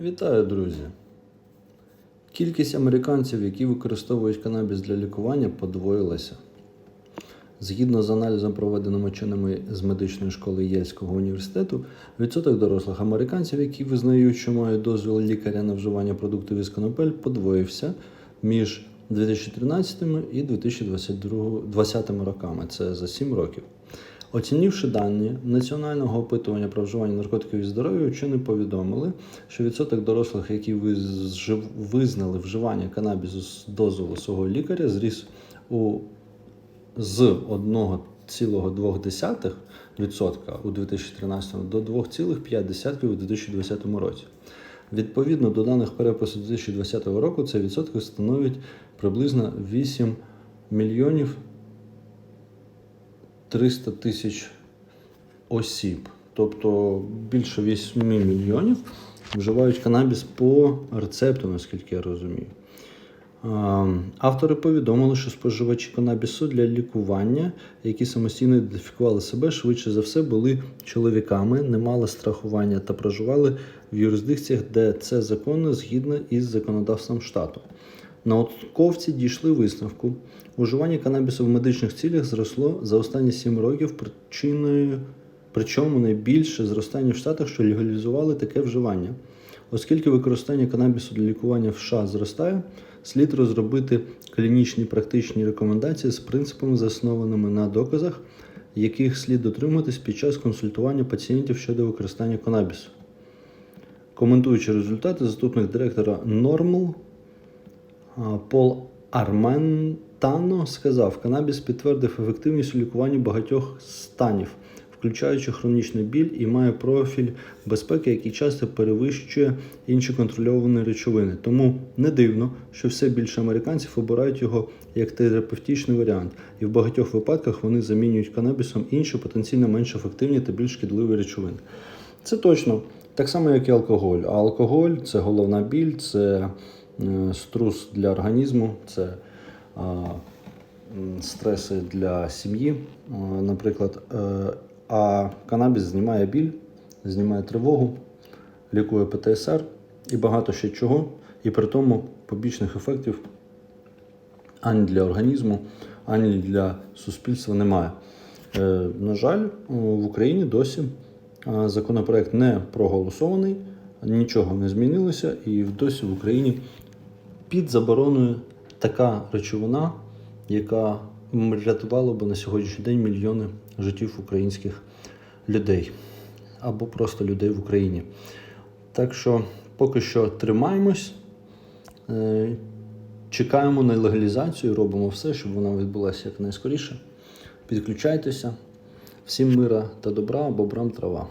Вітаю, друзі! Кількість американців, які використовують канабіс для лікування, подвоїлася. Згідно з аналізом, проведеним ученими з медичної школи Єльського університету, відсоток дорослих американців, які визнають, що мають дозвіл лікаря на вживання продуктів із конопель, подвоївся між 2013 і 2020 роками. Це за 7 років. Оцінивши дані національного опитування про вживання наркотиків і здоров'я, учені повідомили, що відсоток дорослих, які визнали вживання канабісу з дозволу свого лікаря, зріс у з 1,2% у 2013 до 2,5% у 2020 році. Відповідно до даних перепису 2020 року, цей відсоток становить приблизно 8 мільйонів 300 тисяч осіб. Тобто більше 8 мільйонів вживають канабіс по рецепту, наскільки я розумію. Автори повідомили, що споживачі канабісу для лікування, які самостійно ідентифікували себе, швидше за все були чоловіками, не мали страхування та проживали в юрисдикціях, де це законно згідно із законодавством штату. Науковці дійшли висновку. Уживання канабісу в медичних цілях зросло за останні 7 років причиною, причому найбільше зростання в Штатах, що легалізували таке вживання. Оскільки використання канабісу для лікування в США зростає, слід розробити клінічні практичні рекомендації з принципами, заснованими на доказах, яких слід дотримуватись під час консультування пацієнтів щодо використання канабісу. Коментуючи результати, заступник директора Нормал Пол Арментано сказав, канабіс підтвердив ефективність у лікуванні багатьох станів, включаючи хронічний біль, і має профіль безпеки, який часто перевищує інші контрольовані речовини. Тому не дивно, що все більше американців обирають його як терапевтичний варіант, і в багатьох випадках вони замінюють канабісом інші потенційно менш ефективні та більш шкідливі речовини. Це точно так само, як і алкоголь. А алкоголь це головна біль, це струс для організму, це стреси для сім'ї, наприклад. Е, А канабіс знімає біль, знімає тривогу, лікує ПТСР і багато ще чого, і при тому побічних ефектів ані для організму, ані для суспільства немає. Е, на жаль, в Україні досі законопроект не проголосований, нічого не змінилося, і досі в Україні під забороною така речовина, яка врятувала б на сьогоднішній день мільйони життів українських людей або просто людей в Україні. Так що поки що тримаємось, е, чекаємо на легалізацію, робимо все, щоб вона відбулася якнайскоріше. Підключайтеся. Всім мира та добра, бобрам трава.